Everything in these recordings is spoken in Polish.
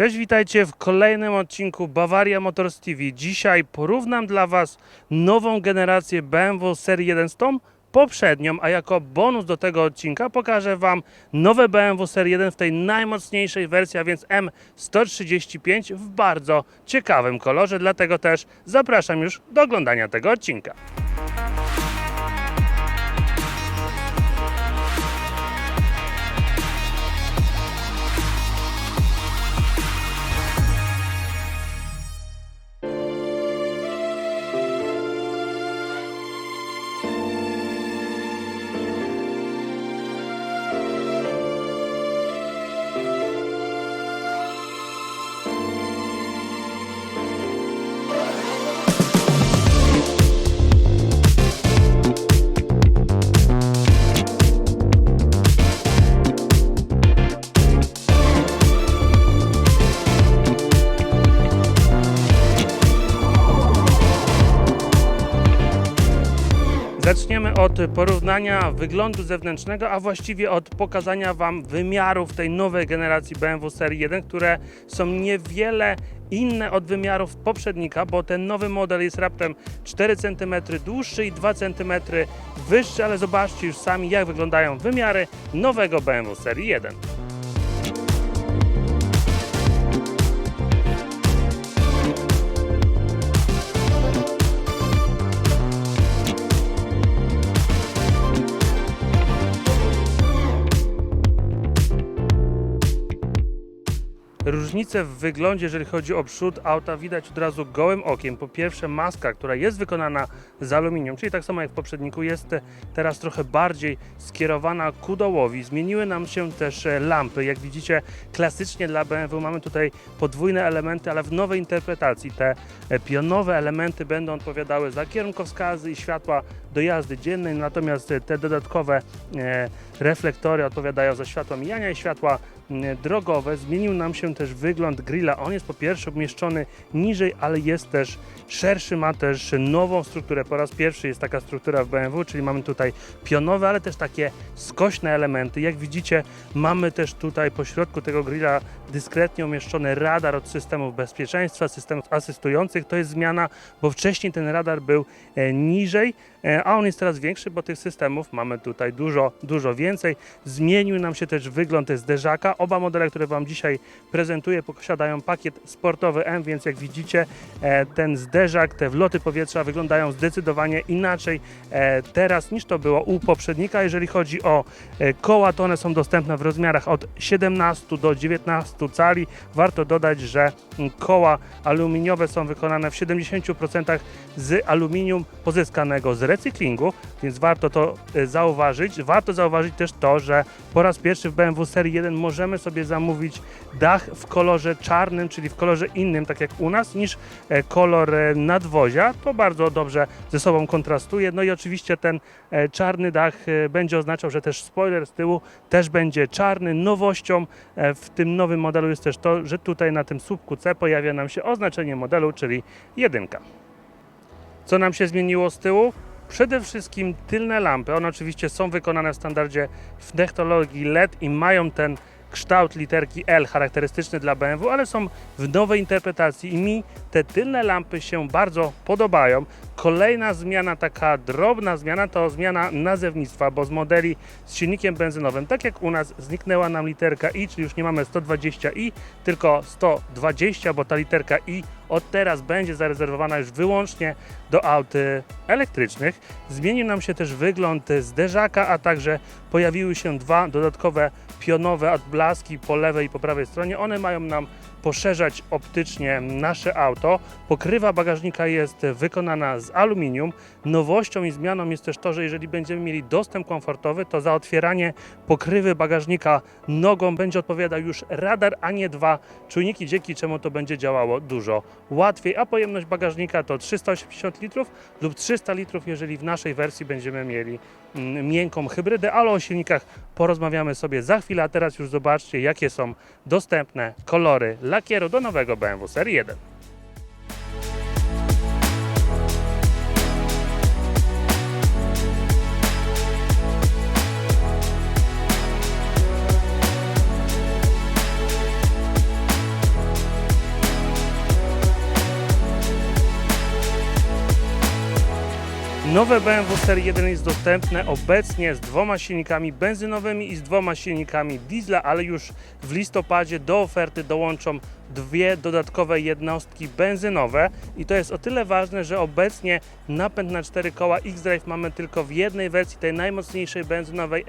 Cześć, witajcie w kolejnym odcinku Bavaria Motors TV. Dzisiaj porównam dla Was nową generację BMW Serii 1 z tą poprzednią, a jako bonus do tego odcinka pokażę Wam nowe BMW Serii 1 w tej najmocniejszej wersji, a więc M135 w bardzo ciekawym kolorze, dlatego też zapraszam już do oglądania tego odcinka. Zaczniemy od porównania wyglądu zewnętrznego, a właściwie od pokazania Wam wymiarów tej nowej generacji BMW Serii 1, które są niewiele inne od wymiarów poprzednika, bo ten nowy model jest raptem 4 cm dłuższy i 2 cm wyższy, ale zobaczcie już sami jak wyglądają wymiary nowego BMW Serii 1. Różnice w wyglądzie, jeżeli chodzi o przód auta, widać od razu gołym okiem. Po pierwsze, maska, która jest wykonana z aluminium, czyli tak samo jak w poprzedniku, jest teraz trochę bardziej skierowana ku dołowi. Zmieniły nam się też e, lampy. Jak widzicie, klasycznie dla BMW mamy tutaj podwójne elementy, ale w nowej interpretacji te e, pionowe elementy będą odpowiadały za kierunkowskazy i światła do jazdy dziennej, natomiast e, te dodatkowe reflektory odpowiadają za światła mijania i światła drogowe. Zmienił nam się też wygląd grilla. On jest po pierwsze umieszczony niżej, ale jest też szerszy, ma też nową strukturę. Po raz pierwszy jest taka struktura w BMW, czyli mamy tutaj pionowe, ale też takie skośne elementy. Jak widzicie, mamy też tutaj po środku tego grilla dyskretnie umieszczony radar od systemów bezpieczeństwa, systemów asystujących. To jest zmiana, bo wcześniej ten radar był e, niżej, e, a on jest teraz większy, bo tych systemów mamy tutaj dużo, dużo więcej. Zmienił nam się też wygląd zderzaka. Oba modele, które Wam dzisiaj prezentuję, posiadają pakiet sportowy M, więc jak widzicie, e, ten zderzak, te wloty powietrza wyglądają zdecydowanie inaczej e, teraz niż to było u poprzednika. Jeżeli chodzi o e, koła, to one są dostępne w rozmiarach od 17 do 19 cali. Warto dodać, że mm, koła aluminiowe są wykonane w 70% z aluminium pozyskanego z recyklingu, więc warto to zauważyć. Warto zauważyć też to, że po raz pierwszy w BMW Serii 1 możemy sobie zamówić dach w kolorze czarnym, czyli w kolorze innym, tak jak u nas, niż e, kolor e, nadwozia. To bardzo dobrze ze sobą kontrastuje. No i oczywiście ten e, czarny dach będzie oznaczał, że też spoiler z tyłu też będzie czarny. Nowością w tym nowym modelu jest też to, że tutaj na tym słupku C pojawia nam się oznaczenie modelu, czyli jedynka. Co nam się zmieniło z tyłu? Przede wszystkim tylne lampy. One oczywiście są wykonane w standardzie w technologii LED i mają ten kształt literki L charakterystyczny dla BMW, ale są w nowej interpretacji i mi te tylne lampy się bardzo podobają. Kolejna zmiana, taka drobna zmiana, to zmiana nazewnictwa, bo z modeli z silnikiem benzynowym, tak jak u nas, zniknęła nam literka I, czyli już nie mamy 120i, tylko 120, bo ta literka I od teraz będzie zarezerwowana już wyłącznie do aut y, elektrycznych. Zmienił nam się też wygląd zderzaka, a także pojawiły się dwa dodatkowe pionowe odblaski po lewej i po prawej stronie. One mają nam poszerzać optycznie nasze auto. Pokrywa bagażnika jest wykonana z aluminium. Nowością i zmianą jest też to, że jeżeli będziemy mieli dostęp komfortowy, to za otwieranie pokrywy bagażnika nogą będzie odpowiadał już radar, a nie dwa czujniki, dzięki czemu to będzie działało dużo łatwiej, a pojemność bagażnika to 380 litrów lub 300 litrów, jeżeli w naszej wersji będziemy mieli mm, miękką hybrydę, ale o silnikach porozmawiamy sobie za chwilę, a teraz już zobaczcie, jakie są dostępne kolory lakieru do nowego BMW Serii 1. Nowe BMW Serii 1 jest dostępne obecnie z dwoma silnikami benzynowymi i z dwoma silnikami diesla, ale już w listopadzie do oferty dołączą dwie dodatkowe jednostki benzynowe. I to jest o tyle ważne, że obecnie napęd na cztery koła X-Drive mamy tylko w jednej wersji, tej najmocniejszej benzynowej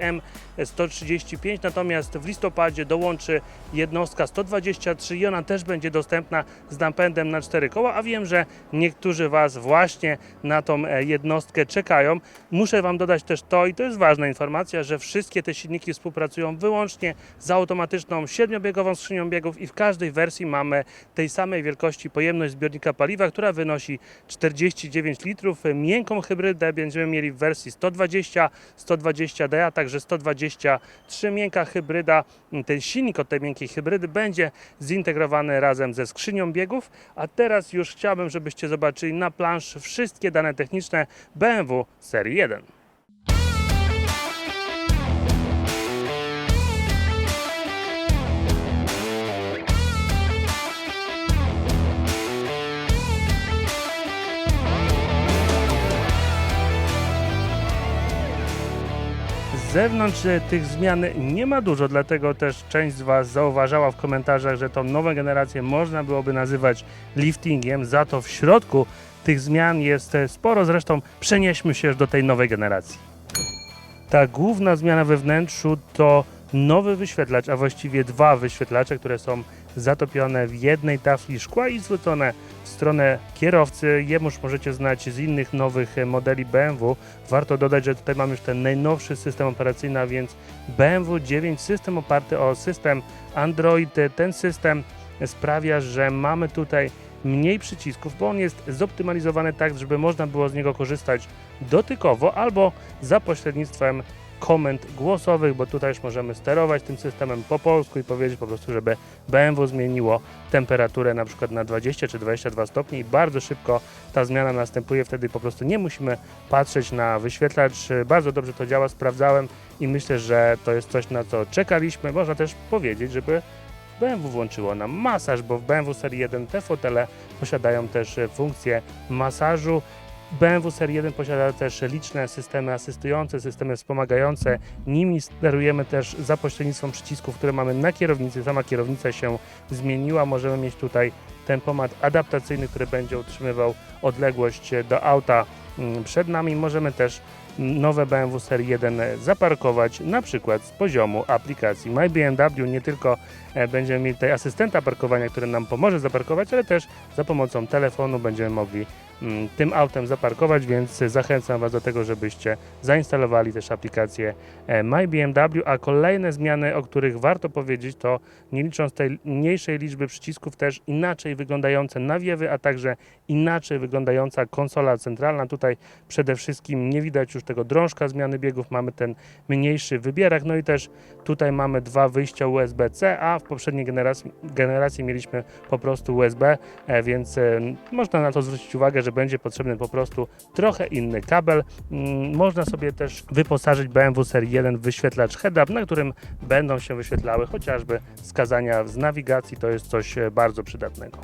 M135, natomiast w listopadzie dołączy jednostka 123 i ona też będzie dostępna z napędem na cztery koła, a wiem, że niektórzy Was właśnie na tą e, jednostkę czekają. Muszę Wam dodać też to i to jest ważna informacja, że wszystkie te silniki współpracują wyłącznie z automatyczną siedmiobiegową skrzynią biegów i w każdej wersji mamy tej samej wielkości pojemność zbiornika paliwa, która wynosi 49 litrów. Miękką hybrydę będziemy mieli w wersji 120, 120D, a także 123 miękka hybryda. Ten silnik od tej miękkiej hybrydy będzie zintegrowany razem ze skrzynią biegów, a teraz już chciałbym, żebyście zobaczyli na planszy wszystkie dane techniczne BMW serii 1. zewnątrz e, tych zmian nie ma dużo, dlatego też część z Was zauważała w komentarzach, że tą nową generację można byłoby nazywać liftingiem, za to w środku tych zmian jest e, sporo, zresztą przenieśmy się już do tej nowej generacji. Ta główna zmiana we wnętrzu to nowy wyświetlacz, a właściwie dwa wyświetlacze, które są zatopione w jednej tafli szkła i zwrócone w stronę kierowcy. Jemuż możecie znać z innych nowych modeli BMW. Warto dodać, że tutaj mamy już ten najnowszy system operacyjny, a więc BMW 9, system oparty o system Android. Ten system sprawia, że mamy tutaj mniej przycisków, bo on jest zoptymalizowany tak, żeby można było z niego korzystać dotykowo albo za pośrednictwem komend głosowych, bo tutaj już możemy sterować tym systemem po polsku i powiedzieć po prostu, żeby BMW zmieniło temperaturę na przykład na 20 czy 22 stopnie i bardzo szybko ta zmiana następuje, wtedy po prostu nie musimy patrzeć na wyświetlacz. Bardzo dobrze to działa, sprawdzałem i myślę, że to jest coś, na co czekaliśmy. Można też powiedzieć, żeby BMW włączyło nam masaż, bo w BMW Serii 1 te fotele posiadają też funkcję masażu. BMW Serii 1 posiada też liczne systemy asystujące, systemy wspomagające. Nimi sterujemy też za pośrednictwem przycisków, które mamy na kierownicy. Sama kierownica się zmieniła. Możemy mieć tutaj tempomat adaptacyjny, który będzie utrzymywał odległość do auta mm, przed nami. Możemy też nowe BMW Serii 1 zaparkować na przykład z poziomu aplikacji My BMW. Nie tylko e, będziemy mieli tutaj asystenta parkowania, który nam pomoże zaparkować, ale też za pomocą telefonu będziemy mogli tym autem zaparkować, więc zachęcam Was do tego, żebyście zainstalowali też aplikację e, My BMW, a kolejne zmiany, o których warto powiedzieć, to nie licząc tej mniejszej liczby przycisków, też inaczej wyglądające nawiewy, a także inaczej wyglądająca konsola centralna. Tutaj przede wszystkim nie widać już tego drążka zmiany biegów, mamy ten mniejszy wybierak, no i też tutaj mamy dwa wyjścia USB-C, a w poprzedniej generacji, generacji mieliśmy po prostu USB, e, więc e, można na to zwrócić uwagę, że będzie potrzebny po prostu trochę inny kabel. Mm, Można sobie też wyposażyć BMW Serii 1 w wyświetlacz head-up, na którym będą się wyświetlały chociażby wskazania z nawigacji, to jest coś e, bardzo przydatnego.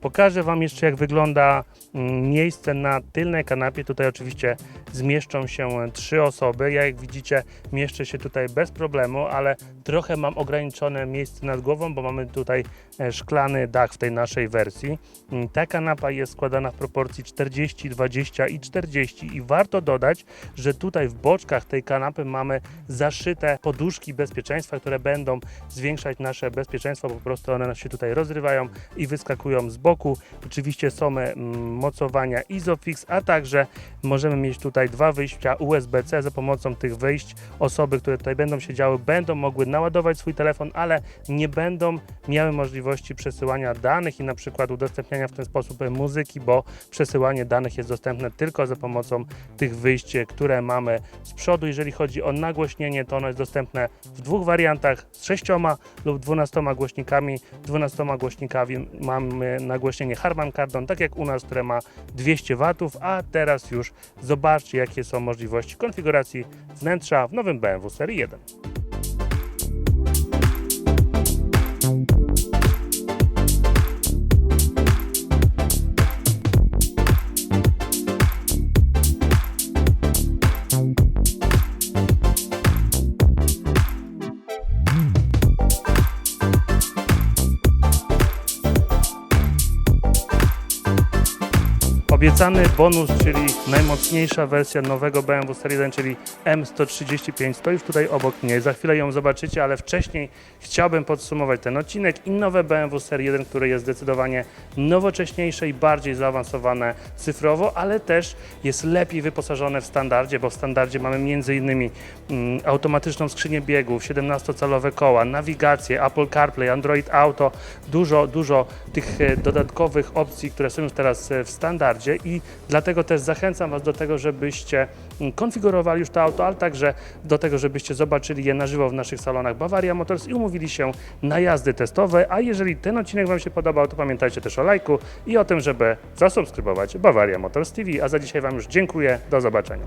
Pokażę Wam jeszcze, jak wygląda mm, miejsce na tylnej kanapie. Tutaj oczywiście zmieszczą się trzy osoby. Ja, jak widzicie, mieszczę się tutaj bez problemu, ale trochę mam ograniczone miejsce nad głową, bo mamy tutaj e, szklany dach w tej naszej wersji. Mm, Ta kanapa jest składana w proporcji 40, 20 i 40 i warto dodać, że tutaj w boczkach tej kanapy mamy zaszyte poduszki bezpieczeństwa, które będą zwiększać nasze bezpieczeństwo. Po prostu one się tutaj rozrywają i wyskakują z boku. Oczywiście są mm, mocowania Isofix, a także możemy mieć tutaj dwa wyjścia USB-C. Za pomocą tych wyjść osoby, które tutaj będą siedziały, będą mogły naładować swój telefon, ale nie będą miały możliwości przesyłania danych i na przykład udostępniania w ten sposób muzyki, bo przesyłanie danych jest dostępne tylko za pomocą tych wyjść, które mamy z przodu. Jeżeli chodzi o nagłośnienie, to ono jest dostępne w dwóch wariantach z 6 lub 12 głośnikami. 12 głośnikami mamy nagłośnienie Harman Kardon, tak jak u nas, które ma 200 W, a teraz już zobaczcie, jakie są możliwości konfiguracji wnętrza w nowym BMW Serii 1. Obiecany bonus, czyli najmocniejsza wersja nowego BMW Serii 1, czyli M135, to już tutaj obok mnie. Za chwilę ją zobaczycie, ale wcześniej chciałbym podsumować ten odcinek i nowe BMW Serii 1, które jest zdecydowanie nowocześniejsze i bardziej zaawansowane cyfrowo, ale też jest lepiej wyposażone w standardzie, bo w standardzie mamy m.in. Mm, automatyczną skrzynię biegów, 17-calowe koła, nawigację, Apple CarPlay, Android Auto, dużo, dużo tych e, dodatkowych opcji, które są już teraz e, w standardzie i dlatego też zachęcam Was do tego, żebyście mm, konfigurowali już to auto, ale także do tego, żebyście zobaczyli je na żywo w naszych salonach Bavaria Motors i umówili się na jazdy testowe, a jeżeli ten odcinek Wam się podobał, to pamiętajcie też o lajku i o tym, żeby zasubskrybować Bavaria Motors TV, a za dzisiaj Wam już dziękuję, do zobaczenia.